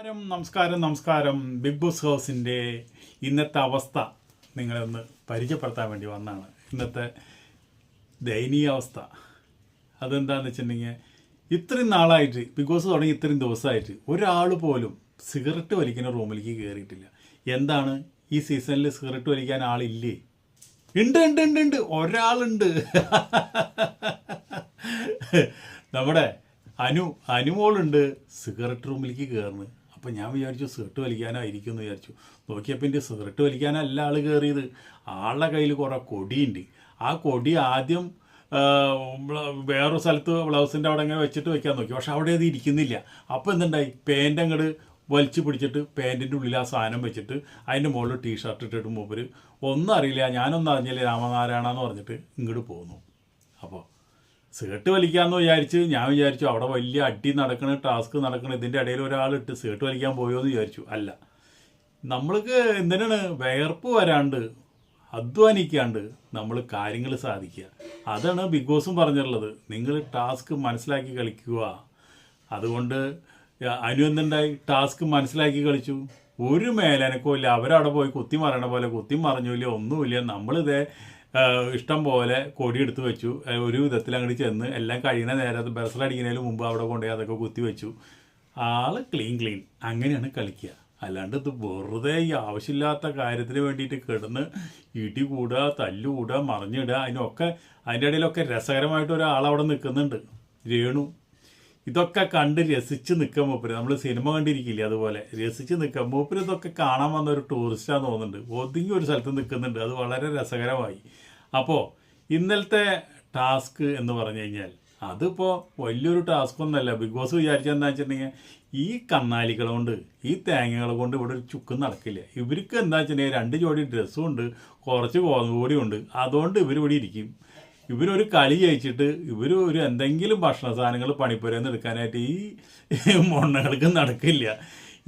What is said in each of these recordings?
നമസ്കാരം നമസ്കാരം നമസ്കാരം. ബിഗ് ബോസ് ഹൗസിന്റെ ഇന്നത്തെ അവസ്ഥ നിങ്ങളൊന്ന് പരിചയപ്പെടുത്താൻ വേണ്ടി വന്നാണ്. ഇന്നത്തെ ദയനീയ അവസ്ഥ. അതെന്താണെന്ന് വെച്ചിട്ടുണ്ടെങ്കിൽ ഇത്രയും നാളായിട്ട് ബിഗ് ബോസ് തുടങ്ങി ഇത്രയും ദിവസമായിട്ട് ഒരാൾ പോലും സിഗരറ്റ് വലിക്കുന്ന റൂമിലേക്ക് കയറിയിട്ടില്ല. എന്താണ്? ഈ സീസണിൽ സിഗരറ്റ് വലിക്കാൻ ആളില്ലേ? ഉണ്ട് ഉണ്ട് ഉണ്ട് ഉണ്ട്. ഒരാളുണ്ട്. നമ്മുടെ അനു അനുമോളുണ്ട് സിഗരറ്റ് റൂമിലേക്ക് കയറുന്നു അപ്പം ഞാൻ വിചാരിച്ചു സിഗരറ്റ് വലിക്കാനായിരിക്കും എന്ന് വിചാരിച്ചു. നോക്കിയപ്പോൾ എന്റെ സിഗരറ്റ് വലിക്കാനല്ല ആൾ കയറിയത് ആളുടെ കയ്യിൽ കുറേ കൊടിയുണ്ട്. ആ കൊടി ആദ്യം വേറൊരു സ്ഥലത്ത് ബ്ലൗസിന്റെ അവിടെ ഇങ്ങനെ വെച്ചിട്ട് വെക്കാൻ നോക്കി. പക്ഷെ അവിടെ അത് ഇരിക്കുന്നില്ല. അപ്പോൾ എന്തുണ്ടായി? പാന്റ് അങ്ങോട്ട് വലിച്ചു പിടിച്ചിട്ട് പാന്റിന്റെ ഉള്ളിൽ ആ സാധനം വെച്ചിട്ട് അതിന്റെ മുകളിൽ ടീ ഷർട്ട് ഇട്ടിട്ട് മൂപ്പര് ഒന്നും അറിയില്ല ഞാനൊന്നും അറിഞ്ഞില്ല രാമനാരായണ എന്ന് പറഞ്ഞിട്ട് ഇങ്ങോട്ട് പോകുന്നു അപ്പോൾ സേട്ട് വലിക്കാമെന്ന് വിചാരിച്ച് ഞാൻ വിചാരിച്ചു അവിടെ വലിയ അടി നടക്കണ ടാസ്ക് നടക്കണ ഇതിന്റെ ഇടയിൽ ഒരാളിട്ട് സേർട്ട് വലിക്കാൻ പോയോ എന്ന് വിചാരിച്ചു. അല്ല. നമ്മൾക്ക് എന്തിനാണ് വിയർപ്പ് വരാണ്ട് അധ്വാനിക്കാണ്ട് നമ്മൾ കാര്യങ്ങൾ സാധിക്കുക. അതാണ് ബിഗ് ബോസും പറഞ്ഞിട്ടുള്ളത്. നിങ്ങൾ ടാസ്ക് മനസ്സിലാക്കി കളിക്കുക. അതുകൊണ്ട് അനു എന്തുണ്ടായി? ടാസ്ക് മനസ്സിലാക്കി കളിച്ചു. ഒരു മേലനക്കോ ഇല്ല. അവരവിടെ പോയി കുത്തി മറയണ പോലെ കുത്തി മറിഞ്ഞില്ല ഒന്നുമില്ല. നമ്മളിതേ ഇഷ്ടം പോലെ കൊടി എടുത്ത് വെച്ചു ഒരു വിധത്തിൽ അങ്ങോട്ട് ചെന്ന് എല്ലാം കഴിയുന്ന നേരത്ത് ബെസലടിക്കുന്നതിന് മുമ്പ് അവിടെ കൊണ്ടുപോയി അതൊക്കെ കുത്തി വെച്ചു. ആൾ ക്ലീൻ ക്ലീൻ. അങ്ങനെയാണ് കളിക്കുക. അല്ലാണ്ട് ഇത് വെറുതെ ഈ ആവശ്യമില്ലാത്ത കാര്യത്തിന് വേണ്ടിയിട്ട് കിടന്ന് ഇടി കൂടുക തല്ലുകൂടുക മറിഞ്ഞിടുക അതിനൊക്കെ അതിന്റെ ഇടയിലൊക്കെ രസകരമായിട്ട് ഒരാൾ അവിടെ നിൽക്കുന്നുണ്ട്. രേണു. ഇതൊക്കെ കണ്ട് രസിച്ച് നിൽക്കാൻ മൂപ്പര്. നമ്മൾ സിനിമ കണ്ടിരിക്കില്ലേ അതുപോലെ. രസിച്ച് നിൽക്കാൻ മൂപ്പര് ഇതൊക്കെ കാണാൻ വന്ന ഒരു ടൂറിസ്റ്റാന്ന് തോന്നുന്നുണ്ട്. ഒതുങ്ങി ഒരു സ്ഥലത്ത് നിൽക്കുന്നുണ്ട് അത് വളരെ രസകരമായി. അപ്പോൾ ഇന്നലത്തെ ടാസ്ക് എന്ന് പറഞ്ഞു കഴിഞ്ഞാൽ അതിപ്പോൾ വലിയൊരു ടാസ്ക് ഒന്നല്ല. ബിഗ് ബോസ് വിചാരിച്ചെന്താ വെച്ചിട്ടുണ്ടെങ്കിൽ ഈ കന്നാലികൾ കൊണ്ട് ഈ തേങ്ങകൾ കൊണ്ട് ഇവിടെ ഒരു ചുക്കും നടക്കില്ല. ഇവർക്ക് എന്താ വെച്ചിട്ടുണ്ടെങ്കിൽ രണ്ട് ജോഡി ഡ്രസ്സും ഉണ്ട് കുറച്ച് ഗോതമ്പ് ഉണ്ട്. അതുകൊണ്ട് ഇവർ ഇവിടെ ഇരിക്കും. ഇവരൊരു കളി ജയിച്ചിട്ട് ഇവർ ഒരു എന്തെങ്കിലും ഭക്ഷണ സാധനങ്ങൾ പണിപ്പുരന്ന് എടുക്കാനായിട്ട് ഈ മൊണ്ണകൾക്ക് നടക്കില്ല.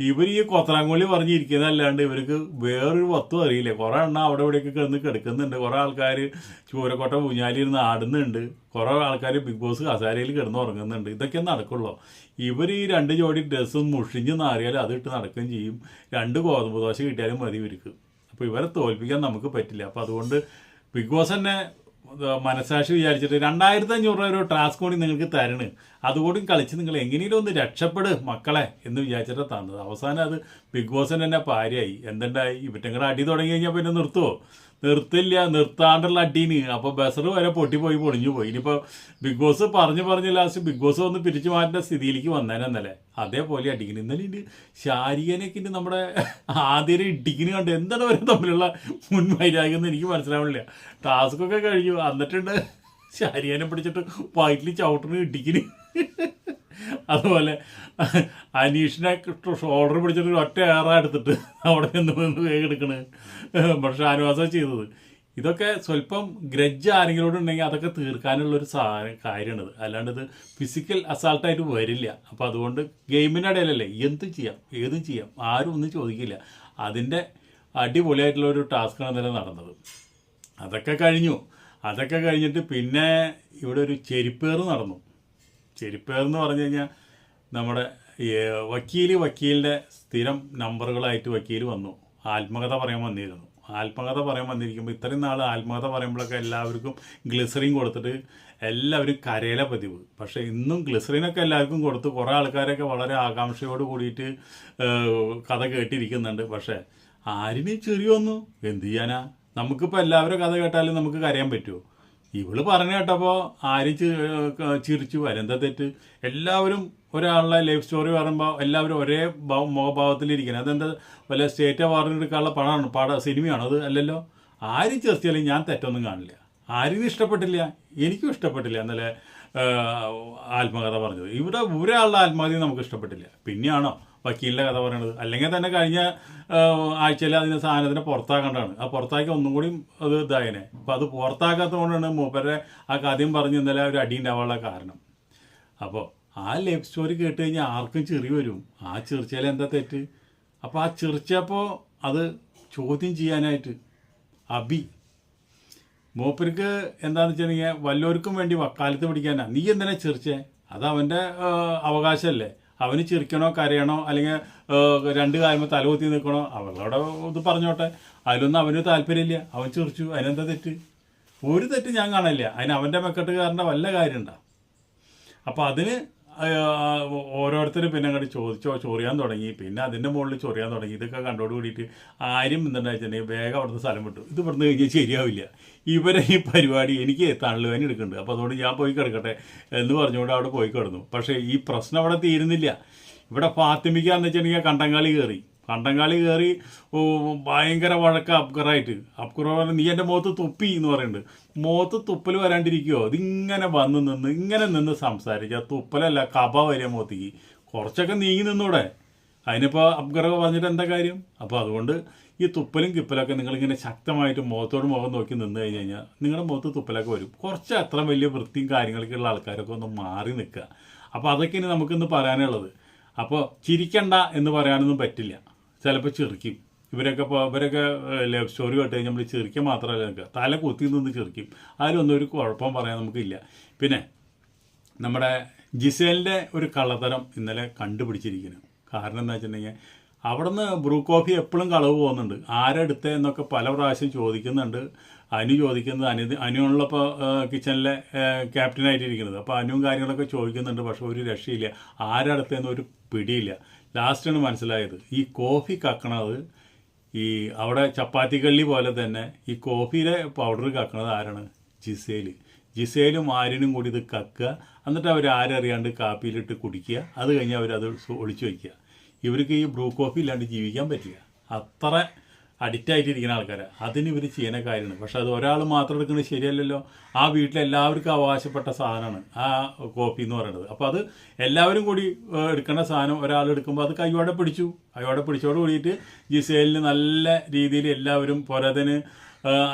ഇവർ ഈ കൊത്തറാങ്കുള്ളി പറഞ്ഞിരിക്കുന്നതല്ലാണ്ട് ഇവർക്ക് വേറൊരു വത്തും അറിയില്ല. കുറേ എണ്ണ അവിടെ ഇവിടെയൊക്കെ കിടന്ന് കിടക്കുന്നുണ്ട്. കുറേ ആൾക്കാർ ചൂരക്കോട്ട ഊഞ്ഞാലിരുന്ന് ആടുന്നുണ്ട്. കുറേ ആൾക്കാർ ബിഗ് ബോസ് കസാരയിൽ കിടന്ന് ഉറങ്ങുന്നുണ്ട്. ഇതൊക്കെ നടക്കുള്ളൂ. ഇവർ ഈ രണ്ട് ജോഡി ഡ്രസ്സും മുഷിഞ്ഞ് നാറിയാൽ ഇട്ട് നടക്കുകയും ചെയ്യും. രണ്ട് ഗോതമ്പ് ദോശ കിട്ടിയാലും മതി ഇവർക്ക്. അപ്പോൾ ഇവരെ തോൽപ്പിക്കാൻ നമുക്ക് പറ്റില്ല. അപ്പോൾ അതുകൊണ്ട് ബിഗ് ബോസ് തന്നെ മനസാക്ഷി വിചാരിച്ചിട്ട് രണ്ടായിരത്തി അഞ്ഞൂറ് രൂപ ഒരു ടാസ്ക് കൂടി നിങ്ങൾക്ക് തരണ്. അതുകൂടി കളിച്ച് നിങ്ങൾ എങ്ങനെയും ഒന്ന് രക്ഷപ്പെട് മക്കളെ എന്ന് വിചാരിച്ചിട്ട് തന്നത്. അവസാനം അത് ബിഗ് ബോസിന് തന്നെ പാരയായി. എന്തുണ്ടായി? ഇവറ്റങ്ങളുടെ അടി തുടങ്ങി കഴിഞ്ഞാൽ പിന്നെ നിർത്തുവോ? നിർത്തില്ല നിർത്താണ്ടുള്ള അടീന് അപ്പൊ ബസർ വരെ പൊട്ടിപ്പോയി പൊളിഞ്ഞു പോയി. ഇനിയിപ്പോ ബിഗ് ബോസ് പറഞ്ഞു പറഞ്ഞ് ലാസ്റ്റ് ബിഗ് ബോസ് ഒന്ന് പിരിച്ചു മാറ്റേണ്ട സ്ഥിതിയിലേക്ക് വന്നേനെന്നല്ലേ അതേപോലെ അടിക്കുന്നു ഇന്നലെ ഇനി ശാരീരനൊക്കെ ഇണ്ട് നമ്മുടെ ആദ്യം ഇടിക്കുന്നു കണ്ട് എന്താണ് വരെ തമ്മിലുള്ള മുൻവൈരാഗ്യം എന്ന് എനിക്ക് മനസ്സിലാവണില്ല. ടാസ്കൊക്കെ കഴിഞ്ഞു. എന്നിട്ടുണ്ട് ശാരികനെ പിടിച്ചിട്ട് വയറ്റിൽ ചവിട്ടിന് ഇടിക്കുന്നു അതുപോലെ അനീഷിനെ ഷോൾഡർ പിടിച്ചിട്ട് ഒറ്റ ഏറ എടുത്തിട്ട് അവിടെ നിന്ന് നിന്ന് വേഗം എടുക്കണ്. പക്ഷെ ആനുവാസം ചെയ്തത്. ഇതൊക്കെ സ്വല്പം ഗ്രജ് ആരെങ്കിലും ഉണ്ടെങ്കിൽ അതൊക്കെ തീർക്കാനുള്ള ഒരു സാധനം കാര്യമാണിത് അല്ലാണ്ട് ഇത് ഫിസിക്കൽ അസാൾട്ടായിട്ട് വരില്ല. അപ്പോൾ അതുകൊണ്ട് ഗെയിമിന്റെ ഇടയിലല്ലേ എന്തും ചെയ്യാം ഏതും ചെയ്യാം ആരും ഒന്നും ചോദിക്കില്ല. അതിന്റെ അടിപൊളിയായിട്ടുള്ള ഒരു ടാസ്ക്കാണ് ഇന്നലെ നടന്നത്. അതൊക്കെ കഴിഞ്ഞു. അതൊക്കെ കഴിഞ്ഞിട്ട് പിന്നെ ഇവിടെ ഒരു ചെരിപ്പേറ് നടന്നു. ചെരിപ്പേർ എന്ന് പറഞ്ഞു കഴിഞ്ഞാൽ നമ്മുടെ വക്കീൽ വക്കീലിന്റെ സ്ഥിരം നമ്പറുകളായിട്ട് വക്കീൽ വന്നു. ആത്മകഥ പറയാൻ വന്നിരുന്നു. ആത്മകഥ പറയാൻ വന്നിരിക്കുമ്പോൾ ഇത്രയും നാൾ ആത്മകഥ പറയുമ്പോഴൊക്കെ എല്ലാവർക്കും ഗ്ലിസറിൻ കൊടുത്തിട്ട് എല്ലാവരും കരയില പതിവ്. പക്ഷേ ഇന്നും ഗ്ലിസറിനൊക്കെ എല്ലാവർക്കും കൊടുത്ത് കുറേ ആൾക്കാരൊക്കെ വളരെ ആകാംക്ഷയോട് കൂടിയിട്ട് കഥ കേട്ടിരിക്കുന്നുണ്ട്. പക്ഷേ ആരിനും ചെറിയൊന്നു എന്ത് ചെയ്യാനാ? നമുക്കിപ്പോൾ എല്ലാവരും കഥ കേട്ടാലും നമുക്ക് കരയാൻ പറ്റുമോ ഇവൾ പറഞ്ഞു കേട്ടപ്പോൾ ആര് ചിരിച്ചു വരെന്താ തെറ്റ്? എല്ലാവരും ഒരാളുടെ ലൈഫ് സ്റ്റോറി പറയുമ്പോൾ എല്ലാവരും ഒരേ മുഖഭാവത്തിലിരിക്കണം അതെന്താ വല്ല സ്റ്റേറ്റ് അവാർഡിന് എടുക്കാനുള്ള പടമാണ് പട സിനിമയാണോ അത്? അല്ലല്ലോ. ആരും ചേർത്തിയാലും ഞാൻ തെറ്റൊന്നും കാണില്ല. ആരും ഇഷ്ടപ്പെട്ടില്ല? എനിക്കും ഇഷ്ടപ്പെട്ടില്ല എന്നല്ലേ ആത്മകഥ പറഞ്ഞത്. ഇവിടെ ഒരാളുടെ ആത്മകഥയും നമുക്ക് ഇഷ്ടപ്പെട്ടില്ല. പിന്നെയാണോ? വക്കീലിന്റെ കഥ പറയണത്. അല്ലെങ്കിൽ തന്നെ കഴിഞ്ഞ ആഴ്ചയിൽ അതിന് സാധനത്തിനെ പുറത്താക്കേണ്ടതാണ്. ആ പുറത്താക്കി ഒന്നും കൂടി അത് ഇതായനെ. അപ്പോൾ അത് പുറത്താക്കാത്തത് കൊണ്ടാണ് മൂപ്പരെ ആ കഥയും പറഞ്ഞ് ഇന്നലെ ഒരു അടി ഉണ്ടാവാനുള്ള കാരണം. അപ്പോൾ ആ ലൈഫ് സ്റ്റോറി കേട്ട് കഴിഞ്ഞാൽ ആർക്കും ചെറി വരും. ആ ചെറിച്ചയിൽ എന്താ തെറ്റ്? അപ്പോൾ ആ ചെറിച്ചപ്പോൾ അത് ചോദ്യം ചെയ്യാനായിട്ട് അബി മൂപ്പർക്ക് എന്താണെന്ന് വെച്ചിട്ടുണ്ടെങ്കിൽ വല്ലവർക്കും വേണ്ടി വക്കാലത്ത് പിടിക്കാനാ. നീ എന്തിനാ ചെറിച്ചേ? അത് അവന്റെ അവകാശമല്ലേ അവന് ചിരിക്കണോ കരയണോ അല്ലെങ്കിൽ രണ്ട് കാലം തലകുത്തി നിൽക്കണോ അവളോട് ഇത് പറഞ്ഞോട്ടെ. അതിലൊന്നും അവന് താല്പര്യമില്ല. അവൻ ചിരിച്ചു. അതിനെന്താ തെറ്റ്? ഒരു തെറ്റ് ഞാൻ കാണില്ല. അതിന് അവന്റെ മെക്കെട്ടുകാരന്റെ വല്ല കാര്യമുണ്ടോ? അപ്പോൾ അതിന് ഓരോരുത്തർ പിന്നെ അങ്ങോട്ട് ചോദിച്ചോ ചൊറിയാൻ തുടങ്ങി. പിന്നെ അതിന്റെ മുകളിൽ ചൊറിയാൻ തുടങ്ങി. ഇതൊക്കെ കണ്ടോട് കൂടിയിട്ട് ആരും എന്തുണ്ടായിട്ടുണ്ടെങ്കിൽ വേഗം അവിടുന്ന് സ്ഥലം വിട്ടു. ഇത് ഇവിടുന്ന് കഴിഞ്ഞാൽ ശരിയാവില്ല. ഇവരെ ഈ പരിപാടി എനിക്ക് തള്ളുവാൻ എടുക്കുന്നുണ്ട്. അപ്പോൾ അതുകൊണ്ട് ഞാൻ പോയി കിടക്കട്ടെ എന്ന് പറഞ്ഞുകൊണ്ട് അവിടെ പോയി കിടന്നു. പക്ഷേ ഈ പ്രശ്നം അവിടെ തീരുന്നില്ല. ഇവിടെ ഫാത്തിമിക്കാന്ന് വെച്ചിട്ടുണ്ടെങ്കിൽ കണ്ടങ്കാളി കയറി. കണ്ടങ്കാളി കയറി ഭയങ്കര വഴക്ക അപ്കറായിട്ട്. അപ്കുറ പറഞ്ഞാൽ നീ എന്റെ മുഖത്ത് തുപ്പി എന്ന് പറയുന്നുണ്ട് മുഖത്ത് തുപ്പൽ വരാണ്ടിരിക്കുമോ ഇതിങ്ങനെ വന്ന് നിന്ന് ഇങ്ങനെ നിന്ന് സംസാരിക്കുക തുപ്പലല്ല കബ വരിക മുഖത്തേക്ക്. കുറച്ചൊക്കെ നീങ്ങി നിന്നൂടെ. അതിനിപ്പോൾ അപ്കറ പറഞ്ഞിട്ട് എന്താ കാര്യം? അപ്പോൾ അതുകൊണ്ട് ഈ തുപ്പലും കിപ്പലൊക്കെ നിങ്ങളിങ്ങനെ ശക്തമായിട്ട് മുഖത്തോട് മുഖം നോക്കി നിന്ന് കഴിഞ്ഞ് കഴിഞ്ഞാൽ നിങ്ങളുടെ മുഖത്ത് തുപ്പലൊക്കെ വരും. കുറച്ച് അത്ര വലിയ വൃത്തിയും കാര്യങ്ങളൊക്കെ ഉള്ള ആൾക്കാരൊക്കെ ഒന്ന് മാറി നിൽക്കുക. അപ്പോൾ അതൊക്കെ ഇനി നമുക്കിന്ന് പറയാനുള്ളത്. അപ്പോൾ ചിരിക്കണ്ട എന്ന് പറയാനൊന്നും പറ്റില്ല. ചിലപ്പോൾ ചിരിക്കും ഇവരൊക്കെ ഇപ്പോൾ ഇവരൊക്കെ ലവ് സ്റ്റോറി കേട്ട് കഴിഞ്ഞാൽ നമ്മൾ ചിരിക്കുക മാത്രമല്ല നിൽക്കുക. തല കുത്തി നിന്ന് ചിരിക്കും അതിലൊന്നും ഒരു കുഴപ്പം പറയാൻ നമുക്കില്ല. പിന്നെ നമ്മുടെ ജിസേലിന്റെ ഒരു കള്ളത്തരം ഇന്നലെ കണ്ടുപിടിച്ചിരിക്കുന്നു. കാരണം എന്താ വെച്ചിട്ടുണ്ടെങ്കിൽ അവിടുന്ന് ബ്രൂ കോഫി എപ്പോഴും കളവ് പോകുന്നുണ്ട്. ആരെടുത്തേ എന്നൊക്കെ പല പ്രാവശ്യം ചോദിക്കുന്നുണ്ട്. അനു ചോദിക്കുന്നത് അനു അനുള്ളപ്പോൾ കിച്ചണിലെ ക്യാപ്റ്റനായിട്ടിരിക്കുന്നത്. അപ്പോൾ അനുവും കാര്യങ്ങളൊക്കെ ചോദിക്കുന്നുണ്ട് പക്ഷെ ഒരു രക്ഷയില്ല. ആരെടുത്തേന്ന് ഒരു പിടിയില്ല. ലാസ്റ്റാണ് മനസ്സിലായത്. ഈ കോഫി കക്കണത് ഈ അവിടെ ചപ്പാത്തി കള്ളി പോലെ തന്നെ ഈ കോഫിയിലെ പൗഡർ കക്കണത് ആരാണ്? ജിസേൽ. ജിസേലും ആര്യനും കൂടി ഇത് കക്കുക. എന്നിട്ട് അവർ ആരറിയാണ്ട് കാപ്പിയിലിട്ട് കുടിക്കുക. അത് കഴിഞ്ഞ് അവരത് ഒളിച്ചു വയ്ക്കുക. ഇവർക്ക് ഈ ബ്രൂ കോഫി ഇല്ലാണ്ട് ജീവിക്കാൻ പറ്റില്ല. അത്ര അഡിക്റ്റ് ആയിട്ടിരിക്കുന്ന ആൾക്കാരാണ് അതിന് ഇവർ ചെയ്യുന്ന കാര്യമാണ്. പക്ഷെ അത് ഒരാൾ മാത്രം എടുക്കുന്നത് ശരിയല്ലല്ലോ. ആ വീട്ടിൽ എല്ലാവർക്കും അവകാശപ്പെട്ട സാധനമാണ്. ആ കോപ്പി എന്ന് പറയുന്നത്. അപ്പോൾ അത് എല്ലാവരും കൂടി എടുക്കേണ്ട സാധനം ഒരാൾ എടുക്കുമ്പോൾ അത് കയ്യോടെ പിടിച്ചു. കയ്യോടെ പിടിച്ചോട് കൂടിയിട്ട് ജിസേലിന് നല്ല രീതിയിൽ എല്ലാവരും പോരാതിന്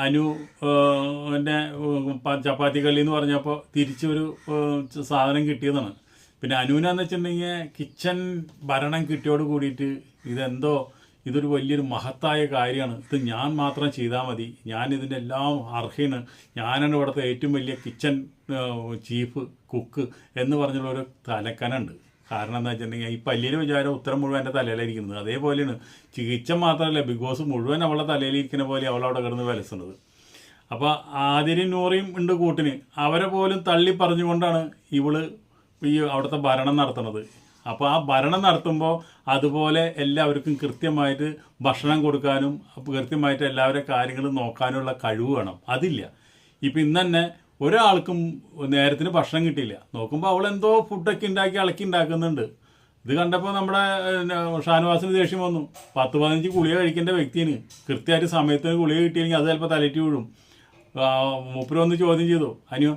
അനു എന്റെ ചപ്പാത്തി കള്ളി എന്ന് പറഞ്ഞപ്പോൾ തിരിച്ചൊരു സാധനം കിട്ടിയതാണ്. പിന്നെ അനുവിനാന്ന് വെച്ചിട്ടുണ്ടെങ്കിൽ കിച്ചൺ ഭരണം കിട്ടിയോട് കൂടിയിട്ട് ഇതെന്തോ ഇതൊരു വലിയൊരു മഹത്തായ കാര്യമാണ്. ഇത് ഞാൻ മാത്രം ചെയ്താൽ മതി. ഞാൻ ഇതിന്റെ എല്ലാം അർഹയാണ് ഞാനാണ് ഇവിടുത്തെ ഏറ്റവും വലിയ കിച്ചൺ ചീഫ് കുക്ക് എന്ന് പറഞ്ഞുള്ള ഒരു തലക്കനുണ്ട്. കാരണം എന്താ വെച്ചിട്ടുണ്ടെങ്കിൽ ഈ പല്ലിയുടെ വിചാരം ഉത്തരം മുഴുവൻ എന്റെ തലയിലായിരിക്കുന്നത്. അതേപോലെയാണ് ചികിത്സ മാത്രമല്ല ബിഗ് ബോസ് മുഴുവൻ അവളുടെ തലയിലിരിക്കുന്ന പോലെ അവളവിടെ കിടന്ന് വലസുന്നത്. അപ്പോൾ ആതിരും നൂറിയും ഉണ്ട് കൂട്ടിന്. അവരെ പോലും തള്ളി പറഞ്ഞുകൊണ്ടാണ് ഇവൾ ഈ അവിടുത്തെ ഭരണം നടത്തുന്നത്. അപ്പോൾ ആ ഭരണം നടത്തുമ്പോൾ അതുപോലെ എല്ലാവർക്കും കൃത്യമായിട്ട് ഭക്ഷണം കൊടുക്കാനും കൃത്യമായിട്ട് എല്ലാവരെ കാര്യങ്ങൾ നോക്കാനുള്ള കഴിവ് വേണം. അതില്ല. ഇപ്പം ഇന്ന് തന്നെ ഒരാൾക്കും നേരത്തിന് ഭക്ഷണം കിട്ടിയില്ല. നോക്കുമ്പോൾ അവൾ എന്തോ ഫുഡൊക്കെ ഉണ്ടാക്കി ഇളക്കി ഉണ്ടാക്കുന്നുണ്ട്. ഇത് കണ്ടപ്പോൾ നമ്മുടെ ഷാനുവാസിന് ദേഷ്യം വന്നു. പത്ത് പതിനഞ്ച് ഗുളിക കഴിക്കേണ്ട വ്യക്തിന് കൃത്യമായിട്ട് സമയത്തിന് ഗുളിക കിട്ടിയില്ലെങ്കിൽ അത് ചിലപ്പോൾ തലറ്റി വീഴും. ആ, മൂപ്പര് വന്ന് ചോദ്യം ചെയ്തു. അനിയോ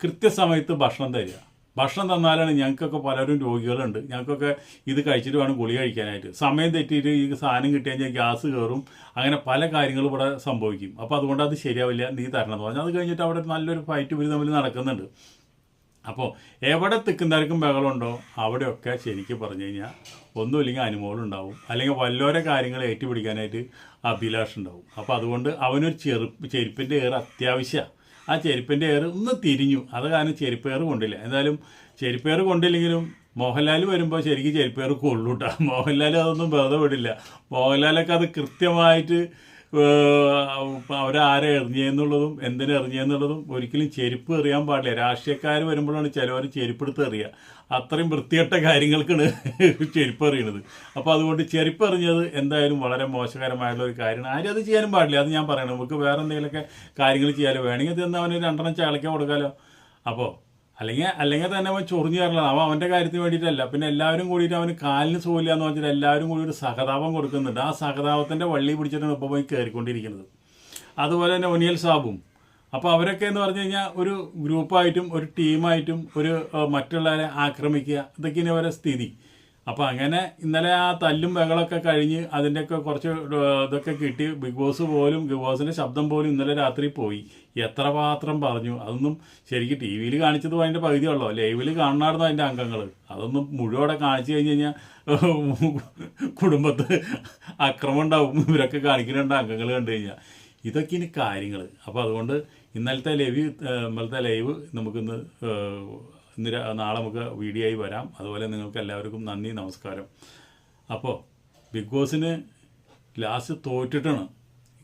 കൃത്യസമയത്ത് ഭക്ഷണം തരിക. ഭക്ഷണം തന്നാലാണ് ഞങ്ങൾക്കൊക്കെ പലരും രോഗികളുണ്ട്. ഞങ്ങൾക്കൊക്കെ ഇത് കഴിച്ചിട്ട് വേണം ഗുളി കഴിക്കാനായിട്ട്. സമയം തെറ്റിയിട്ട് ഈ സാധനം കിട്ടി കഴിഞ്ഞാൽ ഗ്യാസ് കയറും. അങ്ങനെ പല കാര്യങ്ങളും ഇവിടെ സംഭവിക്കും. അപ്പോൾ അതുകൊണ്ട് അത് ശരിയാവില്ല നീ തരണം എന്ന് പറഞ്ഞാൽ അത് കഴിഞ്ഞിട്ട് അവിടെ നല്ലൊരു ഫൈറ്റ് ഇവർ തമ്മിൽ നടക്കുന്നുണ്ട്. അപ്പോൾ എവിടെ തിക്കുന്തരക്കും ബഹളമുണ്ടോ? അവിടെയൊക്കെ ശരിക്കും പറഞ്ഞു കഴിഞ്ഞാൽ ഒന്നുമില്ലെങ്കിൽ അനുമോളുണ്ടാവും. അല്ലെങ്കിൽ വല്ലോരെ കാര്യങ്ങൾ ഏറ്റുപിടിക്കാനായിട്ട് അഭിലാഷം ഉണ്ടാവും. അപ്പോൾ അതുകൊണ്ട് അവനൊരു ചെറുപ്പ് ചെരുപ്പിന്റെ ഏറെ അത്യാവശ്യമാണ്. ആ ചെരുപ്പിന്റെ ഏറ് ഒന്ന് തിരിഞ്ഞു. അത് കാരണം ചെരുപ്പേറ് കൊണ്ടില്ല. എന്തായാലും ചെരുപ്പേറ് കൊണ്ടില്ലെങ്കിലും മോഹൻലാൽ വരുമ്പോൾ ശരിക്കും ചെരുപ്പേറ് കൊള്ളൂട്ടാ. മോഹൻലാൽ അതൊന്നും ബോധപ്പെടില്ല. മോഹൻലാലൊക്കെ അത് കൃത്യമായിട്ട് അവരാരെ എറിഞ്ഞെന്നുള്ളതും എന്തിനു എറിഞ്ഞെന്നുള്ളതും ഒരിക്കലും ചെരുപ്പ് എറിയാൻ പാടില്ല. രാഷ്ട്രീയക്കാർ വരുമ്പോഴാണ് ചിലവർ ചെരുപ്പെടുത്ത് എറിയുക അത്രയും വൃത്തികെട്ട കാര്യങ്ങൾക്കാണ് ചെരുപ്പ് എറിയണത്. അപ്പോൾ അതുകൊണ്ട് ചെരുപ്പ് എറിഞ്ഞത് എന്തായാലും വളരെ മോശകരമായിട്ടുള്ള ഒരു കാര്യമാണ്. ആരും അത് ചെയ്യാനും പാടില്ല അത് ഞാൻ പറയണം. നമുക്ക് വേറെ എന്തെങ്കിലുമൊക്കെ കാര്യങ്ങൾ ചെയ്യാലോ. വേണമെങ്കിൽ ചെന്ന് അവന് രണ്ടെണ്ണം ചാളയ്ക്കാൻ കൊടുക്കാലോ. അപ്പോൾ അല്ലെങ്കിൽ അല്ലെങ്കിൽ തന്നെ അവൻ ചൊറിഞ്ഞു കയറലാണ് അവൻ അവന്റെ കാര്യത്തിന് വേണ്ടിയിട്ടല്ല. പിന്നെ എല്ലാവരും കൂടിയിട്ട് അവന് കാലിന് സുഖമില്ല എന്ന് പറഞ്ഞിട്ട് എല്ലാവരും കൂടി ഒരു സഹതാപം കൊടുക്കുന്നുണ്ട്. ആ സഹതാപത്തിന്റെ വള്ളി പിടിച്ചിട്ടാണ് ഇപ്പോൾ പോയി കയറിക്കൊണ്ടിരിക്കുന്നത്. അതുപോലെ തന്നെ ഒനിയൽ സാബും. അപ്പോൾ അവരൊക്കെ എന്ന് പറഞ്ഞു കഴിഞ്ഞാൽ ഒരു ഗ്രൂപ്പായിട്ടും ഒരു ടീമായിട്ടും ഒരു മറ്റുള്ളവരെ ആക്രമിക്കുക ഇതൊക്കെയാണ് അവരുടെ സ്ഥിതി. അപ്പോൾ അങ്ങനെ ഇന്നലെ ആ തല്ലും ബഹളമൊക്കെ കഴിഞ്ഞ് അതിന്റെയൊക്കെ കുറച്ച് ഇതൊക്കെ കിട്ടി. ബിഗ് ബോസ് പോലും ബിഗ് ബോസിന്റെ ശബ്ദം പോലും ഇന്നലെ രാത്രി പോയി. എത്ര മാത്രം പറഞ്ഞു. അതൊന്നും ശരിക്കും ടി വിയിൽ കാണിച്ചത് അതിന്റെ പകുതിയുള്ളൂ. ലൈവിൽ കാണണമായിരുന്നു അതിന്റെ അംഗങ്ങൾ അതൊന്നും മുഴുവൻ കാണിച്ചു കഴിഞ്ഞ് കഴിഞ്ഞാൽ കുടുംബത്ത് അക്രമം ഉണ്ടാവും. ഇവരൊക്കെ കാണിക്കുന്നുണ്ട് അംഗങ്ങൾ കണ്ടു കഴിഞ്ഞാൽ ഇനി കാര്യങ്ങൾ അപ്പോൾ അതുകൊണ്ട് ഇന്നലത്തെ ലൈവ് ഇന്നലത്തെ ലൈവ് നമുക്കിന്ന് ഇന്ന് നാളെ നമുക്ക് വീഡിയോ ആയി വരാം. അതുപോലെ നിങ്ങൾക്ക് എല്ലാവർക്കും നന്ദി നമസ്കാരം. അപ്പോൾ ബിഗ് ബോസിന് ലാസ്റ്റ് തോറ്റിട്ടാണ്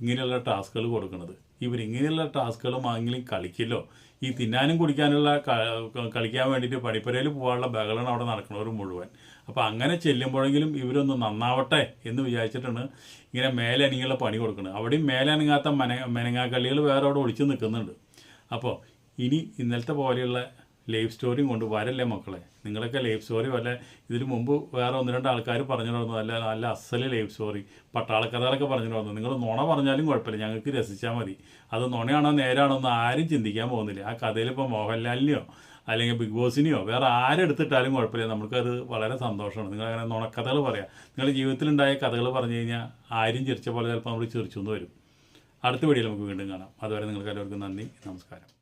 ഇങ്ങനെയുള്ള ടാസ്കുകൾ കൊടുക്കുന്നത്. ഇവർ ഇങ്ങനെയുള്ള ടാസ്കുകൾ വാങ്ങിയും കളിക്കില്ലോ. ഈ തിന്നാനും കുടിക്കാനുള്ള കളിക്കാൻ വേണ്ടിയിട്ട് പണിപ്പുരയിൽ പോകാനുള്ള ബഹളമാണ് അവിടെ നടക്കുന്നവർ മുഴുവൻ. അപ്പോൾ അങ്ങനെ ചെല്ലുമ്പോഴെങ്കിലും ഇവരൊന്ന് നന്നാവട്ടെ എന്ന് വിചാരിച്ചിട്ടാണ് ഇങ്ങനെ മേലെ അനങ്ങിയുള്ള പണി കൊടുക്കുന്നത്. അവിടെയും മേലെ അനങ്ങാത്ത മെന മെനങ്ങാക്കളികൾ വേറെ അവിടെ ഒളിച്ചു നിൽക്കുന്നുണ്ട്. അപ്പോൾ ഇനി ഇന്നലത്തെ പോലെയുള്ള ലൈഫ് സ്റ്റോറിയും കൊണ്ട് വരല്ലേ മക്കളെ? നിങ്ങളൊക്കെ ലൈഫ് സ്റ്റോറി വല്ല ഇതിന് മുമ്പ് വേറെ ഒന്ന് രണ്ട് ആൾക്കാർ പറഞ്ഞിട്ടുണ്ടായിരുന്നു. അല്ല നല്ല അസൽ ലൈഫ് സ്റ്റോറി. പട്ടാളക്കഥകളൊക്കെ പറഞ്ഞിട്ടുണ്ടായിരുന്നു. നിങ്ങൾ നുണ പറഞ്ഞാലും കുഴപ്പമില്ല. ഞങ്ങൾക്ക് രസിച്ചാൽ മതി. അത് നുണയാണോ നേരാണോ എന്ന് ആരും ചിന്തിക്കാൻ പോകുന്നില്ല. ആ കഥയിൽ ഇപ്പോൾ മോഹൻലാലിനെയോ അല്ലെങ്കിൽ ബിഗ് ബോസിനെയോ വേറെ ആരെടുത്തിട്ടാലും കുഴപ്പമില്ല. നമുക്കത് വളരെ സന്തോഷമാണ്. നിങ്ങൾ അങ്ങനെ നുണക്കഥകൾ പറയാം. നിങ്ങളുടെ ജീവിതത്തിലുണ്ടായ കഥകൾ പറഞ്ഞു കഴിഞ്ഞാൽ ആരും ചിരിച്ച പോലെ ചിലപ്പോൾ നമ്മൾ ചിരിച്ചു വരും. അടുത്ത വീഡിയോയിൽ നമുക്ക് വീണ്ടും കാണാം. അതുവരെ നിങ്ങൾക്ക് എല്ലാവർക്കും നന്ദി. നമസ്കാരം.